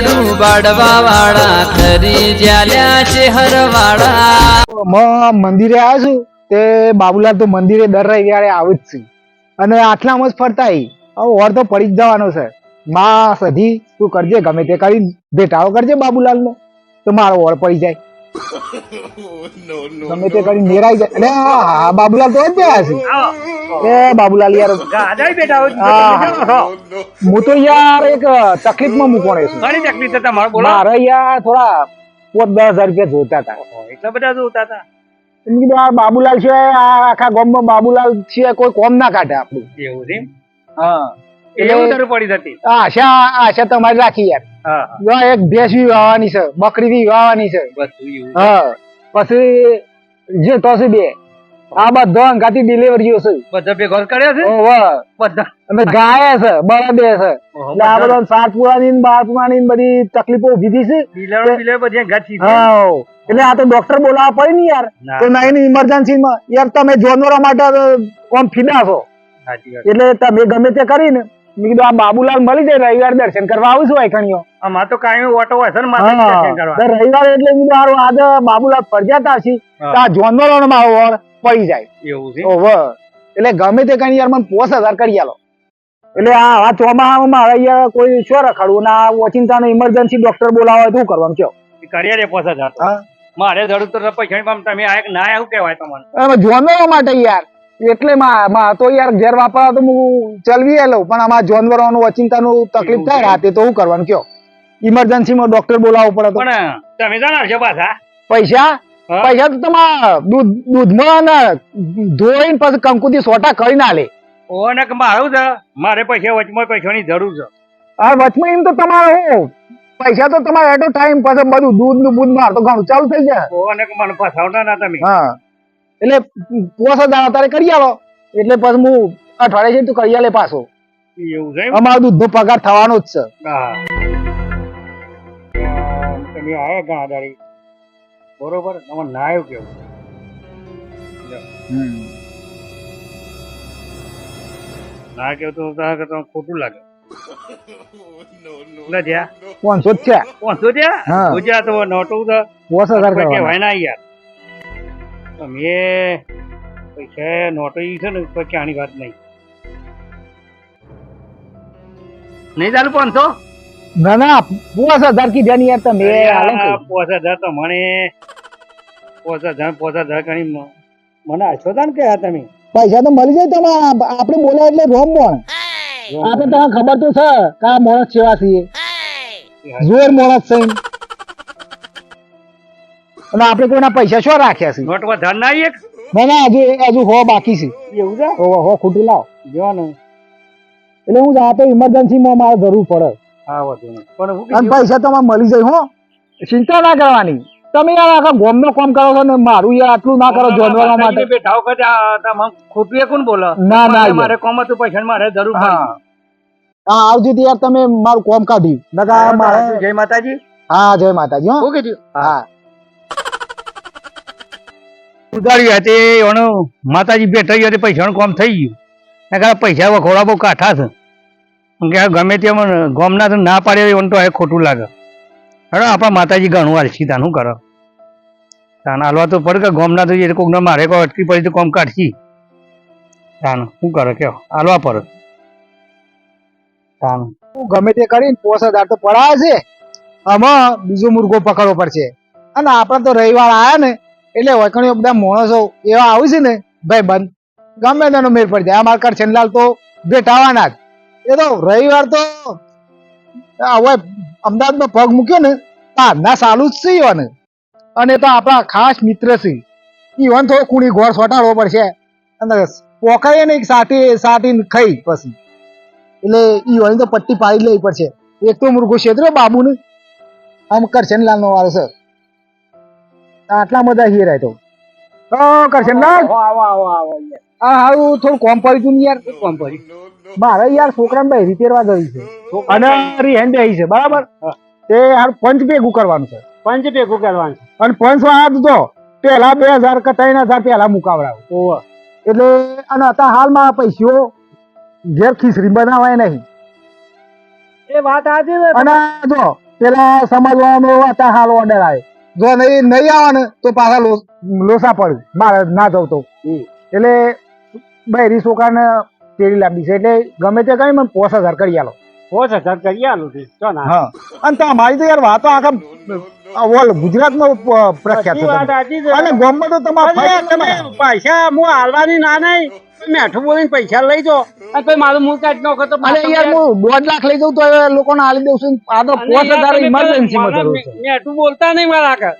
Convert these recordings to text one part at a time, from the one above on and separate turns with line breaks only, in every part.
લાડુ બાડવા વાળા ખરી જ્યાલ્યા છે હરવાળા
મ- મંદિરે આવ્યો તે બાબુલાલ તો મંદિરે દર રવિવારે આવે જ છે. અને આટલામાં જ ફરતા. ઓર તો પડી જ જવાનો છે. માં સધી, તું કરજે ગમે તે કરી ભેટાળો કરજે બાબુલાલ નો તો મારો ઓર પડી જાય. ગમે તે કરી મેરાઈ જાય. અરે હા, બાબુલાલ તો જ ગયા છે. એ બાબુલાલ યાર.
ગાડાઈ બેઠા હોય
હું. તો યાર એક તકલીફમાં મૂકવાનો છું.
ઘણી તકલીફ છે તમારે બોલો.
મારે યાર થોડા પોત દસ હજાર રૂપિયા જોતા હતા.
એટલા બધા જોતા હતા?
એમ કીધું આ બાબુલાલ સિવાય આ આખા ગામમાં બાબુલાલ છે કોઈ કોમ ના કાઢે આપણું.
એવું છે
હા.
એવું તરફ પડી
જતી. આશા આશા તમારી રાખી યાર.
હા
એક ભેંસ બી વાવવાની છે બકરી બી વાવવાની છે. હા પછી જે તો છે બે આ બધો અંગાથી ડિલિવરીઓ છે.
બધા ભેગો કર્યા છે? બધા?
અને ગાય છે બળદે છે. એટલે આ
બધા?
બધા સાત પુરાની ને બાર પુરાની ને બધી તકલીફો ઊભી થઈ છે.
બધી
હા એટલે આ તો ડોક્ટર બોલાવવા પડે ને યાર. તો નહીં ને ઇમરજન્સી માં યાર તમે જોનોરા માટે કોમ ફિદા છો? એટલે તમે ગમે તે કરીને મેં કીધું આ બાબુલાલ મળી જાય રવિવાર દર્શન કરવા આવું છું આઈકણીઓ
આમાં તો કાંઈ ઓટો હોય છે ને માથે દર્શન કરવા.
તો એટલે કીધું હારું આજે બાબુલાલ ફરજિયાત આવશે તો આ જાનવરોનો મારો ઓર પડી જાય.
એવું છે?
ઓહો. એટલે ગમે તે કઈ યાર મને પોસ હજાર કરી આલો. એટલે આ આ ચોમાસામાં મારે યાર કોઈ શું રખાડવું ના ઓચિંતાનો ઇમરજન્સી ડોક્ટર બોલાવો તો શું કરવાનું કયો.
કરીએ રે પોસા જાતો. મારે જરૂર તો પૈસા તમે આ ના આવું કહેવાય તમને.
હવે માટે યાર. એટલે માં તો યાર ઘેર વાપરવા તો હું ચલવી લઉં પણ આમાં જાનવરોનું અચિંતાનું તકલીફ થાય રાતે તો શું કરવાનું કયો? ઇમરજન્સીમાં ડોક્ટર બોલાવવું પડે
પણ તમે જાણો છો પાછા.
પૈસા? પૈસા તો તમારા દૂધ દૂધમાં ને ધોઈને પછી કંકુથી સોટા કરી ના લે.
ઓને મારું છે. મારે પૈસા વચમાં પૈસાની જરૂર છે.
હા વચમાં એમ તો તમારે હું. પૈસા તો તમારે એટો ટાઈમ પછી બધું દૂધનું બૂધ માર તો ઘણું ચાલુ થઈ જાય.
ઓને મને ફસાવતા ના તમે.
હા. એટલે પોસ દાડા તારે કરી આવો. એટલે પછી હું અઠવાડિયે તો કરી આલે પાછો.
એવું છે
અમારો દૂધ નો પગાર થવાનો જ છે.
હા. તમે આયા ગા આડાડી બરોબર? તમે ના આવ્યું કેવું ના કેવું તો તારે કે તમને ખોટું લાગે. એટલે જ્યાં?
પાંચસો જ છે.
પહોંચો ત્યાં ગુજરાત નોટું
પોસ હજાર
કહેવાય ના યાર. તમે પૈસા નોટરી છે ને કોઈ ક્યાંની વાત નહીં. નહીં ચાલુ પાંચસો?
ના ના પોસ હજાર કીધા ની યાર તમે
પોસ હજાર તો મને પોસ હજાર પોસ હજાર કરી મને આછો તા ને કે તમે.
પૈસા તો મળી જાય તમે આપણે બોલે એટલે રોમ મોણ. આપણે તમને ખબર તો છે કે આ માણસ સેવા છીએ. જોર મોણસ છે. અને આપણે કોઈના પૈસા શું રાખ્યા છે?
નોટ વધાર ના એક
ના ના હજુ હજુ હો બાકી છે.
એવું છે?
હો હો ખૂટી લાવ.
જો ને
એટલે હું જાતે ઇમરજન્સી માં મારે જરૂર પડે.
હા વધુ પણ હું
અને પૈસા તમારે મળી જાય હો. ચિંતા ના કરવાની. તમે યાર આખા ગોમનો કામ કરો છો ને મારું યાર આટલું ના કરો જોડવા માટે.
બેઠા વખતે આ ખોટું એ કોણ બોલો?
ના ના
મારે- કોમ હતું પૈસા મારે જરૂર
હા.
પડી.
હા આવજો યાર તમે મારું કોમ કાઢ્યું નકા મારે
જય માતાજી.
હા જય માતાજી હો.
શું
હા.
ઉધારી હતી એનું માતાજી બેઠા હતી પૈસાનું કામ થઈ ગયું. નકર પૈસા વખોડા બહુ કાઠા છે. કે ગમે તેમ ગોમના તો ના પાડે એમ તો એ ખોટું લાગે. હવે આપણા માતાજી ઘણું હાલશી તાનું કરો. તાન હાલવા તો પડે કે ગોમના તો એ કોકને મારે કોઈ અટકી પડી તો કોમ કાઢશી. તાન, શું કરે કયો હાલવા પડે. તાન.
હું ગમે તે કરીને પોસ હજાર તો પડાવે છે. આમાં બીજો મુર્ગો પકડવો પડશે. અને આપણે તો રવિવાર આવ્યા ને એટલે વખણીઓ બધા માણસો એવા આવે છે ને, ભાઈ બંધ, ગમે તેનો મેળ પડી જાય. મારકાર છેલ્લાલ તો બેઠાવાના જ. એ તો રવિવાર તો હવે અમદાવાદમાં પગ મૂક્યો ને ના સાલું જ છે ઈવન. અને તો આપણા ખાસ મિત્ર છે. ઈવન થોડો કુણી ઘોડ સોટાડવો પડશે. અને પોકાઈએ ને સાટી સાટી ખાઈ પછી. એટલે ઈ હોય તો પટ્ટી પાડી લેવી પડશે. એક તો મુર્ગો ક્ષેત્ર બાબુ ને આમ કરશનલાલ નો વારો છે. આટલા બધા હીરા તો કરશે
આવો આવો આવો
આ હારું થોડું કોમ પડ્યું તું યાર.
કોમ પડી?
મારે યાર છોકરાને બે રીતેરવા જવી છે. અને રિહેન બેહી છે બરાબર? તે હાર પંચ ભેગું કરવાનું છે.
પંચ ભેગું કરવાનું
અને પંચ હાથ તો પેલા બે હજાર કે ત્રણ હજાર પેલા મુકાવડાવ.
ઓવા
એટલે અને અત્યારે હાલમાં પૈસીઓ ઘેર ખીચડી બનાવાય નહીં.
એ વાત આજે
અને જો પેલા સમજવાનો અત્યારે હાલ ઓર્ડર આવે જો નહીં નહીં આવે ને તો પાછા લોસા પડે. મારે ના જવું તો. એટલે બહેરી છોકરાને તેડી લાંબી છે. એટલે ગમે તે કઈ મને પોસ હજાર કરી આલો.
પોસ હજાર કરી આલો ચો ના.
હા. અને તમારી તો યાર વાતો આખા ઓલ ગુજરાતમાં પ્રખ્યાત. અને ગામમાં તો તમારા
પૈસા હું હાલવાની ના નહીં. મેઠું બોલીને પૈસા લઈ જો અને પછી મારું મૂળ કાઢી નાખો તો
અરે યાર હું દોઢ લાખ લઈ જઉં તો લોકોને હાલી દઉં છું. આ તો હજાર ઇમરજન્સી
માં
જરૂર છે.
મેઠું બોલતા નહીં મારા આગળ.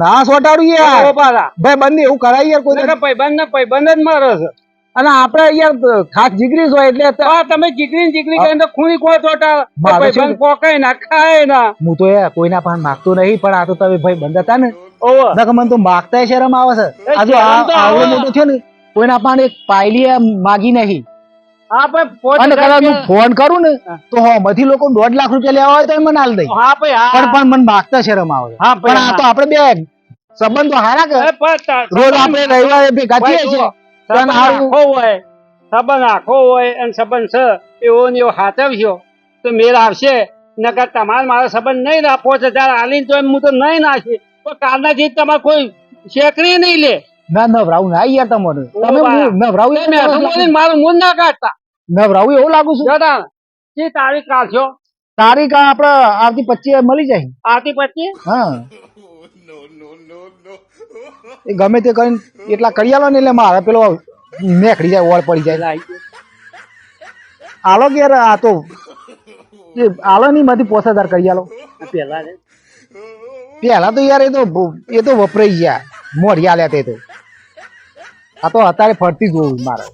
ના, સોટાડું યાર. ભાઈ એવું કરાય યાર કોઈ
ભાઈબંધ ભાઈબંધ જ મારે છે.
અને આપણે યાર ખાસ જીગરી હોય એટલે
તમે જીગરી ને જીગરી કરીને ખૂણી
મારે શું?
પોકાય ના ખાય ના.
હું તો યાર કોઈના પાન માગતો નહીં પણ આ તો તમે ભાઈ બંધ હતા ને. નકર મને તો માગતા શરમ આવે છે.
આજે
આ જો
તો આવે.
મોટો થયો ને કોઈના પણ એક પાયલી માગી નહીં. અને કદાચ હું ફોન કરું ને તો હમથી લોકો દોઢ લાખ રૂપિયા લેવા હોય તો મને હાલ દઈ પણ પણ મને માગતા શરમ આવે પણ આ તો આપણે બે સંબંધો હારા કે? રોજ આપણે રવિવારે ભેગા થઈએ છીએ
હોય. સંબંધ આખો હોય અને સંબંધ છે એવો ને એવો હાથવ્યો તો મેળ આવશે. નકર તમારે મારો સંબંધ નહીં ના પાંચ હજાર આલીને તો એમ હું તો નહીં નાખી. તો કાલના જીત તમારે કોઈ શેકરી નહીં લે.
ના નવરાવું ના યાર તમારે તમે નવરાવું એવું લાગુ
બોલીને મારું મૂળ ના કાઢતા.
નવરાવું એવું લાગુ છું?
તારીખ
તારીખ આપણે આવતી પચીસ મળી જાય.
આવતી પચીસ?
હા. એ ગમે તે કરીને એટલા કરી આલો ને એટલે મારે પેલો નેકડી જાય ઓળ પડી જાય. આલો કે આ તો આલો નહીં માંથી પોસાદાર કરી આલો
પેલા
પેલા તો યાર એ તો એ તો વપરાઈ ગયા. મોઢિયા લે તે તો. આ તો અત્યારે ફરતી જોવું મારે.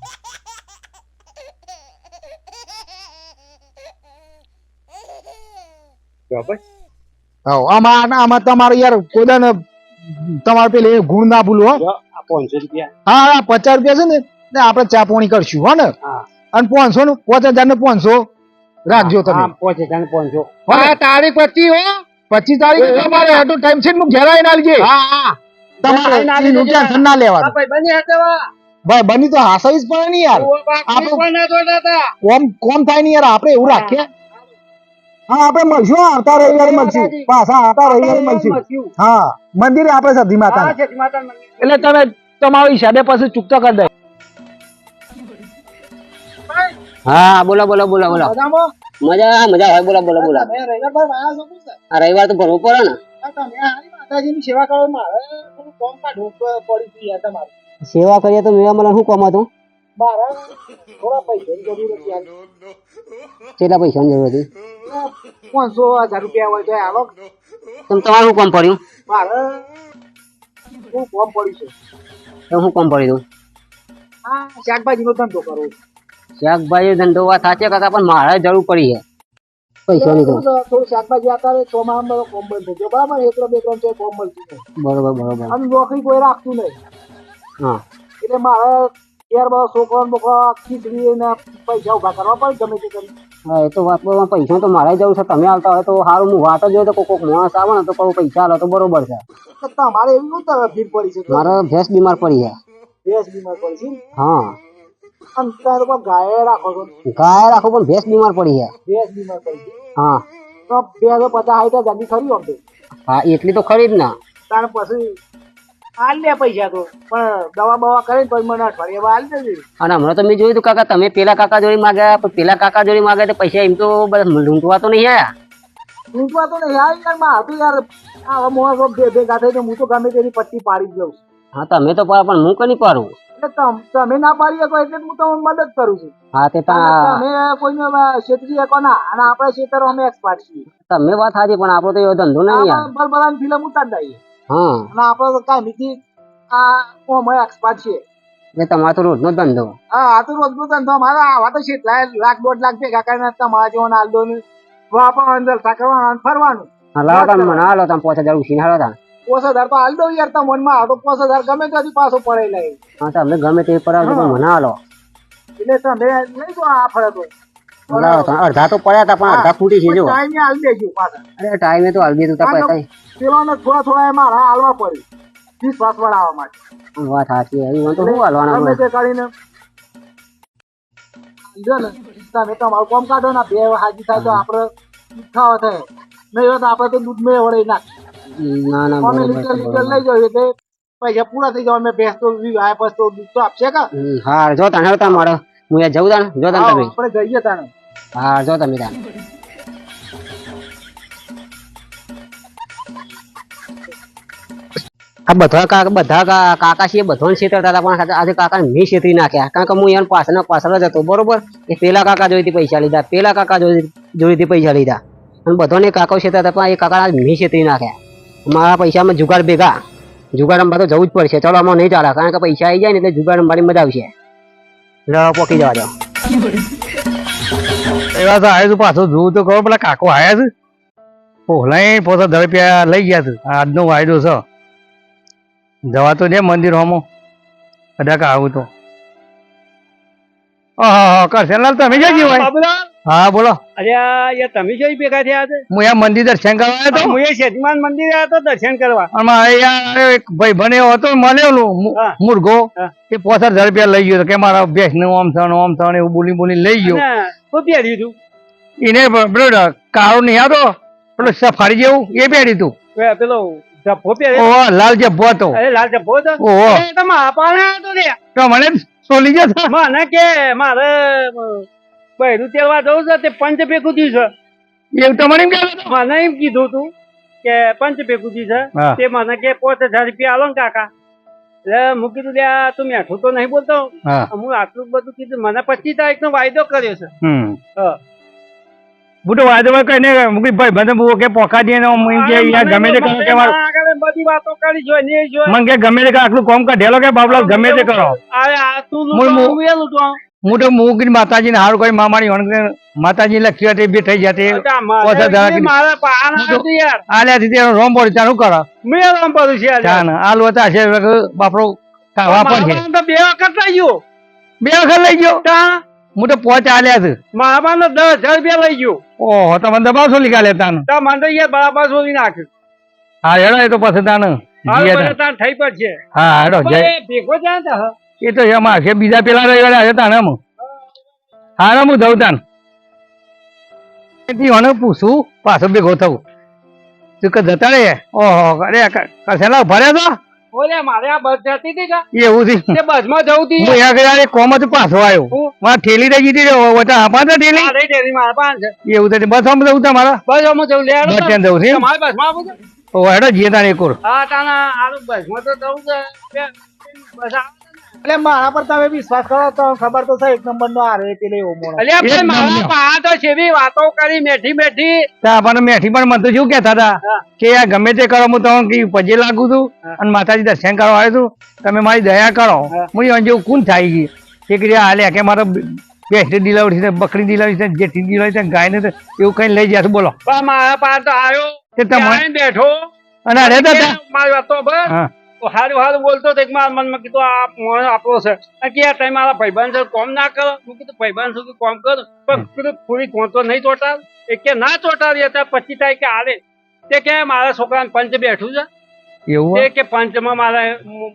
બરાબર
આમાં આમાં તમારે યાર કોદાને તમારે પેલે ગુણ ના ભૂલો
પાંચસો રૂપિયા.
હા પચાસ રૂપિયા છે ને ને આપણે ચા પોણી કરશું હો ને. અને પાંચસો ને પાંચ હજાર ને પાંચસો રાખજો તમે.
પાંચ હજાર ને પાંચસો. તારીખ હો.
પચીસ તારીખ તમારે હેઠો ટાઈમ છે ને હું ઘેર આવીને
હા હા.
તમારે
ઘેર આવીને
એનું ના લેવાનું.
ભાઈ બની હાથેવા.
ભાઈ બની તો હાસવી જ પડે ને યાર. કોમ કોમ થાય ને યાર આપણે એવું રાખીએ. હા આપણે મળશું આવતા રવિવારે મળશું. પાછા આવતા રવિવારે મળશું. હા મંદિરે આપણે સધી માતા
હા, છે, માતાનું મંદિર.
એટલે તમે તમારો હિસાબે પછી ચૂકતો કરી દે.
હા બોલો બોલો બોલો બોલો. મજા મજા હોય બોલો બોલો બોલો.
રવિવાર
તો ભરવું પડે ને.
તમે હારી માતાજીની સેવા કરો મારે થોડું કોમ કાઢવું પડ્યું હતું યાર તમારે.
સેવા કરીએ તો મેળા મને શું કામ હતું?
મારે થોડા પૈસાની જરૂર હતી
કેટલા પૈસાની જરૂર હતી?
પાંચસો હજાર રૂપિયા હોય તો આવો
તમે તમારું કામ પડ્યું?
મારે હું કોમ પડ્યું છે?
તમે શું કામ દઉં
આ શાકભાજીનો ધંધો કરું.
શાકભાજી ધંધો વાત સાચે કરતા પણ મારે જરૂર પડી છે. પૈસાની
થોડું શાકભાજી ચોમાસામાં બધો કોમ બંધ થઈ ગયો. બરાબર? એકલો બે ત્રણ છે કોમ મળતું
બરાબર બરોબર.
અને નોકરી કોઈ રાખતું નહીં.
હા.
એટલે મારે ત્યાર બધો છોકરો ને બોકરો ખીચડી ને પૈસા ઊભા કરવા પડે ગમે તે કરી
હા એ તો વાત પૈસા તો મારે જવું છે. તમે આવતા હોય તો સારું હું વાત જ હોય તો કોઈક માણસ આવે ને તો કોઈ પૈસા આવે તો બરોબર છે.
તમારે એવી શું ભીડ પડી છે?
મારો ભેંસ બીમાર પડી છે.
ભેંસ બીમાર પડી છે?
હા.
અને ગાય રાખો છો?
ગાય રાખો પણ ભેંસ બીમાર પડી છે.
ભેંસ બીમાર પડી છે.
હા.
તો હજાર પચાસ સાઠ ગાડી ખરી આમ
હા એટલી તો ખરી જ ને.
તારે પછી હાલ લે પૈસા તો. પણ દવા બવા કરીને પછી મને અઠવાડિયે હાલ દેજે.
અને હમણાં તો મેં જોયું હતું કાકા તમે પેલા કાકા જોડે માગ્યા પણ પેલા કાકા જોડે માગ્યા તો પૈસા એમ તો બધા લૂંટવા તો નહીં આયા.
લૂંટવા તો નહીં યાર યારમાં હતું યાર. આ મોહ બે ભેગા થઈ તો હું તો ગમે તેની પટ્ટી પાડી જ લઉં.
હા તમે તો પણ હું કની પાડું?
તમ- તમે ના પાડી શકો એટલે હું તમને મદદ કરું છું.
હા તે
તમે કોઈને છેતરી શકો ના અને આપણે ક્ષેત્ર અમે એક્સપર્ટ છીએ.
તમે વાત સાચી પણ આપણો તો એવો ધંધો નહીં
ભરભરાની ફિલ્મ ઉતારી દઈએ.
હા.
અને આપણે તો કાંઈ આ અમે એક્સપર્ટ છીએ.
એટલે તમારો તો રોજનો ધંધો.
હા આ તો રોજનો ધંધો. મારા આવા તો કેટલા લાખ દોઢ લાખ ભેગા કરીને તમારા જેવો નાલદો ને વાપરવાનું જલસા કરવાના ફરવાનું.
હાલો તમે મને હાલો તમે પોતે જરૂર છીએ હાલો તા
પોસ હજાર તો હાલ યાર તમને મનમાં આ તો પોસ હજાર ગમે ત્યાંથી પાછો પડેલા લઈ
હા તમે ગમે તે પર આવજો પણ મને હાલો.
એટલે તમે લઈ જો આ ફરે તો.
અડધા તો પડ્યા હતા પણ અડધા ફૂટી છે જો
ટાઈમે હાલ દેજો પાછા.
અરે ટાઈમે તો હાલ દેજો તા પૈસા
પેલાને થોડા થોડા એમાં હા હાલવા પડે પાસ વળાવવા માટે.
વાત સાચી એવી તો શું હાલવાના
ગમે તે કરીને. જો ને તમે તમારું કામ કાઢો ને બે હાજી થાય તો આપણે ખાવા થાય. નહીં હોય તો આપણે તો દૂધ મેં વળે નાખ
ના ના
અમે લીટર લીટર લઈ જઈએ એટલે પૈસા પૂરા થઈ જાય અમે ભેંસ તો આ પછી તો દૂધ તો આપશે કા?
હા જો તાને હેડો મારો. હું અહીંયા જઉં તાણ. જો
તાણ
તમે.
આપણે જઈએ તાણ.
હા જો તમે તાણ. આ બધા કાકા બધા કાકા છે બધો છેતરતા હતા પણ આજે કાકા મેં છેતરી નાખ્યા. કારણ કે હું એમ પાછળ પાછળ જ હતો બરોબર? એ પેલા કાકા જોઈતી પૈસા લીધા પેલા કાકા જોઈ- જોઈતી પૈસા લીધા. અને બધાને કાકાઓ છેતરતા પણ એ કાકા મેં છેતરી નાખ્યા. મારા પૈસામાં જુગાડ ભેગા. જુગાડ રમવા તો જવું જ પડશે. ચલો, આમાં નહીં ચાલે. કારણ કે પૈસા આવી જાય ને એટલે જુગાડ રમવાની મજા આવશે. એટલે પોકી જવા દો.
એવા તો આવ્યું પાછું જોવું તો કહો પેલા કાકો આવ્યા છે. પોહલાય પોતા ધડપિયા લઈ ગયા છે. આજનો વાયદો છે. જવા તો દે મંદિર હોમો. કદાચ આવું તો. હા તમે જઈ હોય
બાબુલાલ?
હા બોલો.
અરે યાર તમે જોઈ ભેગા થયા છે
હું યા મંદિર દર્શન કરવા આવ્યો તો
હું એ શેઠમાન મંદિર આવ્યો તો દર્શન કરવા.
અને યાર એક ભાઈ બને હતો મળેલો મુર્ગો.
હા.
એ પોસર ધડપિયા લઈ ગયો કે મારા બેસ ને ઓમ થણ ઓમ થણ એવું બોલી બોલી લઈ ગયો.
શું પહેર્યું તું?
એને પેલો કાળો નહીં હતો પેલો સફારી જેવું એ પહેર્યું તું.
પેલો જભ્ભો પહેર્યો?
લાલ જબ્બો હતો.
લાલ જબ્બો હતો?
ઓહો.
એ તો હતો લે
તો મને સોલી જશે
મને કે મારે બૈરું તેલવા જવું છે તે પંચ ભેગું થયું
એવું તમારે એમ કહેતો
મને એમ કીધું તું કે પંચ ભેગું થયું છે. તે મને કે પાંચ હજાર રૂપિયા આલો ને કાકા. એટલે હું કીધું લે આ તું મેઠું તો નહીં બોલતો.
હું.
આટલું બધું કીધું મને પચીસ તારીખ નો વાયદો કર્યો છે. હા.
વાયદો વાદો મૂકી મુકી ભાઈ મને કે પોખા દે કે ગમે તે કરો કે મારું
બધી વાતો કરી જોઈ ને જોઈ.
મને કે ગમે તે આટલું કોમ કાઢેલો કે બાબલા ગમે તે કરો.
અરે આ તું લૂંટવાનું.
હું તો મૂકી માતાજી ને હારું કોઈ મામાની વણકે માતાજી લખી હતી બે થઈ જતી. પોતા ધરા
કે મારા પાના યાર.
આલ્યા થી ત્યાં રોમ બોલ ચાલુ કરો.
મે રોમ બધું છે.
ચાન આલો હતા છે બાપરો કાવા પણ છે
તો બે વખત લઈ ગયો.
બે વખત લઈ ગયો?
તા?
હું તો પોચ આલ્યા છે
મારા દસ હજાર રૂપિયા લઈ ગયો.
ઓહો તમે દબાવશો લીધા તાન
તા મને તો યાર બરાબર શોધી નાખ્યું
હા હેડો એ તો પછી
તાણ. થઈ પડશે
હા હેડો જય.
એ ભેગો જાય
એ તો એમાં બીજા પેલા રવિવારે હતા ને એમ. હા હું જઉં તાન એથી પૂછું પાછો ભેગો થવું. તું કે જતા રે ઓહો અરે કસેલા ભર્યા તો
ઓલે મારે આ બસ જતી હતી કા?
એવું થી
તે બસમાં જવું હતી.
હું યા કોમ જ પાછો આવ્યો? માં ઠેલી રહી ગઈ વટા આપા તો ઠેલી?
આ રહી મારા પાસે
એવું તો બસ આમ જવું તમારા?
બસ અમે જવું લે
બસ
તો.
જવું છે એમ?
તમારી બસમાં આવું છે?
ઓ હેડો જીએ તાને
હા તાના આનું બસમાં તો દઉં છે. બસ
એટલે મારા પર તમે વિશ્વાસ કરો તો ખબર તો છે એક નંબર નો આ રે પેલે એવો મોણો.
અલ્યા ભાઈ મારા. પા તો છેવી વાતો કરી મેઠી મેઠી.
તા પણ મેઠી પણ મને તો શું કહેતા હતા કે આ ગમે તે કરો હું તો કે પજે લાગુ છું અને માતાજી દર્શન કરવા આવ્યો છું. તમે મારી દયા કરો.
હું.
અંજે જેવું થઈ થાય ગઈ કે કે હાલે કે મારો ભેંસની ડિલાવરી છે બકરી ડિલાવરી છે જેઠી ડિલાવરી છે ગાય ને એવું કઈ લઈ જશે બોલો.
મારા પા તો આવ્યો.
તે તમે
બેઠો.
અને અરે દાદા
મારી વાતો બસ હારું હારું બોલતો તો એક મારા મનમાં કીધું આ મોણો આપણો છે. કે તમે મારા ભાઈબંધ છે કોમ ના કરો? હું કીધું ભાઈબંધ છું કોમ કરો. પણ કીધું પૂરી નહીં ચોટાડ? એ કે ના ચોટાડી હતા પચીસ તારીખે આલે. તે કે મારા છોકરાને પંચ બેઠું છે.
એવું
કે પંચમાં મારે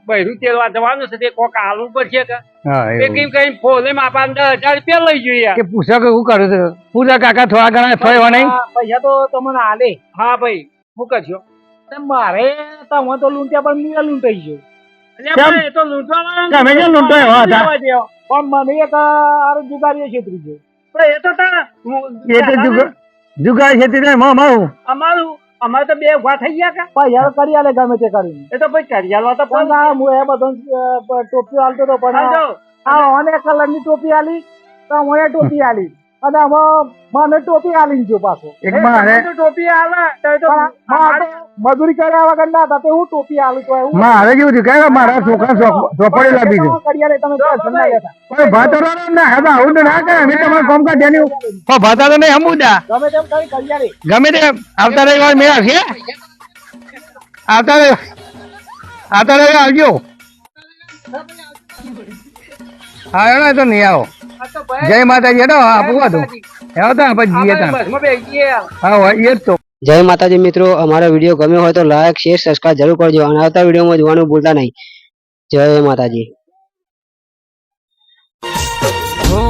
બહેરું તેલવા જવાનું છે તે કોક આલવું પડશે કે?
હા
કેમ કઈ ફોલે માપા દસ હજાર રૂપિયા લઈ જોઈએ
કે પૂછો કે શું કરું છું? પૂછા કાકા થોડા ઘણા નહીં
પૈસા તો તમને આલે.
હા ભાઈ હું કરશો?
મારે તમે તો લૂંટ્યા પણ મેં લૂંટાઈ ગયો.
એ તો
તમે લૂંટાયો હતા?
પણ મને એક આરું જુગારીએ છેતરી ગયો.
એ તો તારા
એ તો જુગા જુગારમાં મારું.
અમારું અમારે તો બે ઊભા થઈ ગયા કા?
તો કરી આલે ગમે તે કરીને.
એ તો ભાઈ કરિયાલવા તો
પણ આ હું એ બધો ટોપી આલતો તો પણ. આ ઓને કલરની ટોપી આલી તો હું એ ટોપી આલી. અને આમાં મને ટોપી આલી ગયો પાછો.
ટોપી આલે
મજૂરી કર્યા વગર ના હતા હું ટોપી આલું તો એવું?
મારે જેવું થયું? કે મારા છોકરા ચોપડી લાવી
લેતા
પણ ભાતરો ના હવે આવું તો ના કરે અમે તમારે કોમ કાઢ જેની પણ ભાતા તો નહીં હમુદા.
ગમે તેમ કરી
ગમે તેમ આવતા રવિવાર મેળા છે? આવતા આવતા રવિવાર આવજો. હા એના તો નહીં આવો. જય માતાજી હેડો આપવું હતું હેડો તા પછી જઈએ
ગયા.
હા હોય એ જ તો.
જય માતાજી મિત્રો અમારો વીડિયો ગમ્યો હોય તો લાઈક શેર સબસ્ક્રાઇબ જરૂર કરજો. અને આવતા વિડીયોમાં જોવાનું ભૂલતા નહીં. જય માતાજી.
હો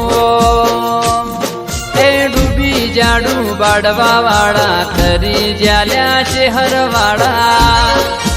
એ ડૂબી જાડું બાડવા વાળા ખરી જ્યાલ્યા છે હરવાળા.